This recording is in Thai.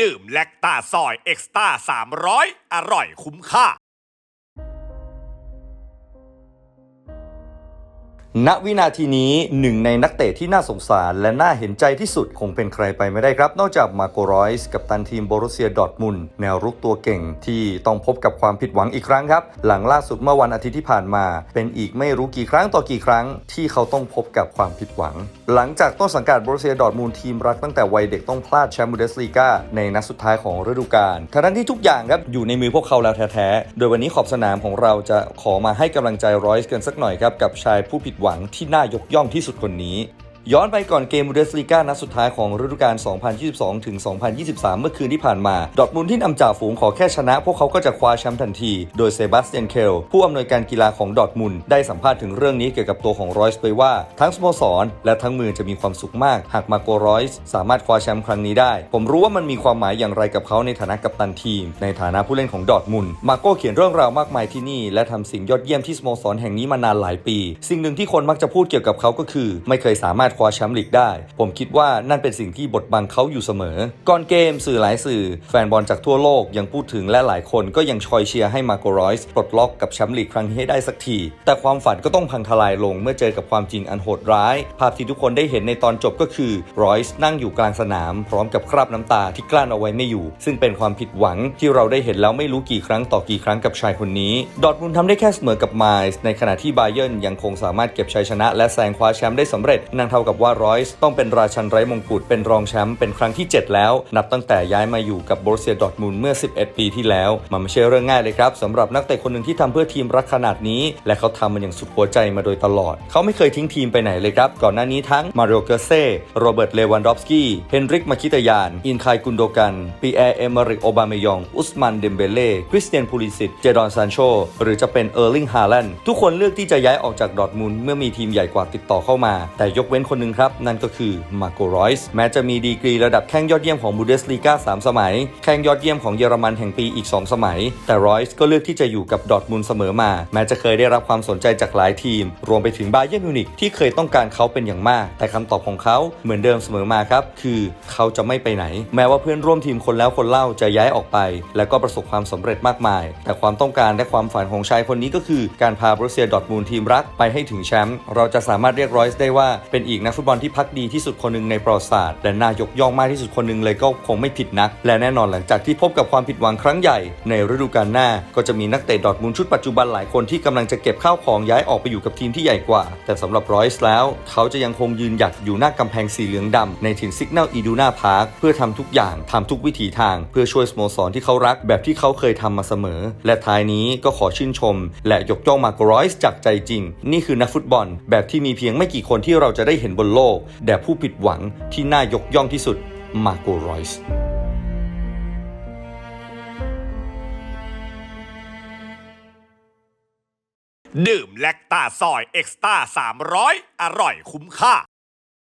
ดื่มแลคตาซอยเอ็กซ์ตา300 อร่อยคุ้มค่า ณวินาทีนี้หนึ่งในนักเตะที่น่าสงสารและน่าเห็นใจที่สุดคงเป็นใครไปไม่ได้ครับ นอกจากมาโกรอยส์กับตันทีมโบรุเซียดอร์ทมุนแนวรุกตัวเก่งที่ต้องพบกับความผิดหวังอีกครั้งครับ หลังล่าสุดเมื่อวันอาทิตย์ที่ผ่านมา เป็นอีกไม่รู้กี่ครั้งต่อกี่ครั้ง ที่เขาต้องพบกับความผิดหวัง หลังจากต้นสังกัดโบรุเซียดอร์ทมุนทีมรักตั้งแต่วัยเด็กต้องพลาดแชมป์บูเดสลีกาในนัดสุดท้ายของฤดูกาลทั้งที่ทุกอย่างครับอยู่ในมือพวกเขาแล้วแท้ๆโดยวันนี้ขอบสนามของเราจะขอมาให้กำลังใจรอยส์กันสักหน่อยครับกับชายผู้ผิดหวังวังที่น่ายกย่องที่สุดคนนี้ ย้อนไปก่อนเกมบูเดสลีกานัดสุดท้ายของฤดูกาล 2022 ถึง 2023 เมื่อคืนที่ผ่านมา ดอทมุนที่นำจ่าฝูงขอแค่ชนะ พวกเขาก็จะคว้าแชมป์ทันที โดยเซบาสเตียนเคล ผู้อำนวยการกีฬาของดอทมุนได้สัมภาษณ์ถึงเรื่องนี้เกี่ยวกับตัวของรอยส์ไปว่า ทั้งสโมสร และทั้งมือจะมีความสุขมาก หากมาโกรอยส์สามารถคว้าแชมป์ครั้งนี้ได้ ผมรู้ว่ามันมีความหมายอย่างไรกับเขาในฐานะกัปตันทีม ในฐานะผู้เล่นของดอทมุนมาโก้เขียนเรื่องราวมากมายที่นี่ และทำสิ่งยอดเยี่ยมที่สโมสรแห่งนี้มานานหลายปี สิ่งหนึ่งที่คนมักจะพูดเกี่ยวกับเขาก็คือ ไม่เคยสามารถคว้าแชมป์ลีกได้ ผมคิดว่านั่นเป็นสิ่งที่บดบังเขาอยู่เสมอ ก่อนเกมสื่อหลายสื่อ แฟนบอลจากทั่วโลกยังพูดถึงและหลายคนก็ยังชอยเชียร์ให้มาโกรอยส์ปลดล็อกกับแชมป์ลีกครั้งนี้ให้ได้สักที แต่ความฝันก็ต้องพังทลายลงเมื่อเจอกับความจริงอันโหดร้าย ภาพที่ทุกคนได้เห็นในตอนจบก็คือรอยส์นั่งอยู่กลางสนาม พร้อมกับคราบน้ำตาที่กลั้นเอาไว้ไม่อยู่ ซึ่งเป็นความผิดหวังที่เราได้เห็นแล้วไม่รู้กี่ครั้งต่อกี่ครั้งกับชายคนนี้ ดอทมุนด์ทำได้แค่เสมอกับไมล์ในขณะที่บาเยิร์นยังคงสามารถเก็บชัยชนะ และแซงคว้าแชมป์ได้สำเร็จนั่นเท่ากับว่ารอยส์ต้องเป็นราชันไร้มงกุฎเป็นรองแชมป์เป็นครั้งที่ 7 แล้ว นับตั้งแต่ย้ายมาอยู่กับบรเซียดอร์ทมุนเมื่อ 11 ปีที่แล้ว มันไม่ใช่เรื่องง่ายเลยครับสำหรับนักเตะคนหนึ่งที่ทำเพื่อทีมรักขนาดนี้ และเขาทำมันอย่างสุดหัวใจมาโดยตลอด เขาไม่เคยทิ้งทีมไปไหนเลยครับ ก่อนหน้านี้ทั้งมาริโอเกเซ่โรเบิร์ตเลวันดอฟสกี้เฮนริกมาคิตยาน อินคายกุนโดกันปีแอร์เอมริกโอบามายอง อุสมันเดมเบเล่คริสเตียนพูลิสิตเจดอนซานโชหรือจะเป็นเออร์ลิงฮาแลนด์ทุกคนเลือกที่จะย้ายออกจากดอทมุนด์เมื่อมีทีมใหญ่กว่าติดต่อเข้ามา แต่ยกเว้นคนหนึ่งครับ นั่นก็คือมาโกรอยส์แม้จะมีดีกรีระดับแข้งยอดเยี่ยมของบูเดสลีกา3สมัย แข้งยอดเยี่ยมของเยอรมันแห่งปีอีก 2 สมัย แต่รอยส์ก็เลือกที่จะอยู่กับดอทมุนเสมอมา แม้จะเคยได้รับความสนใจจากหลายทีม รวมไปถึงบาเยิร์นมิวนิกที่เคยต้องการเขาเป็นอย่างมาก แต่คำตอบของเขาเหมือนเดิมเสมอมาครับ คือเขาจะไม่ไปไหน แม้ว่าเพื่อนร่วมทีมคนแล้วคนเล่าจะย้ายออกไป และก็ประสบความสำเร็จมากมาย แต่ความต้องการและความฝันของชายคนนี้ก็คือการพาบรูเซียดอทมุนทีมรักไปให้ถึงแชมป์เราจะสามารถเรียกรอยส์ได้ว่าเป็นอีกนักฟุตบอลที่พักดีที่สุดคนหนึ่งในประวัติศาสตร์และน่ายกย่องมากที่สุดคนหนึ่งเลยก็คงไม่ผิดนัก และแน่นอนหลังจากที่พบกับความผิดหวังครั้งใหญ่ ในฤดูกาลหน้า ก็จะมีนักเตะดอทมุนชุดปัจจุบันหลายคนที่กำลังจะเก็บข้าวของย้ายออกไปอยู่กับทีมที่ใหญ่กว่า แต่สำหรับรอยส์แล้ว เขาจะยังคงยืนหยัดอยู่หน้ากำแพงสีเหลืองดำในถิ่นซิกเนลอีดูนาพาร์คเพื่อทำทุกอย่างทำทุกวิถีทาง เพื่อช่วยสโมสรที่เขารักแบบที่เขาเคยทำมาเสมอ และท้ายนี้ก็ขอชื่นชม และยกย่องมาโกรอยส์จากใจจริง นี่คือนักฟุตบอล แบบที่มีเพียงไม่กี่คนที่เราจะได้เห็นบนโลก แด่ผู้ผิดหวังที่น่ายกย่องที่สุดมาโกรอยส์ดื่มแลคตาซอยเอ็กซ์ตา300 อร่อยคุ้มค่า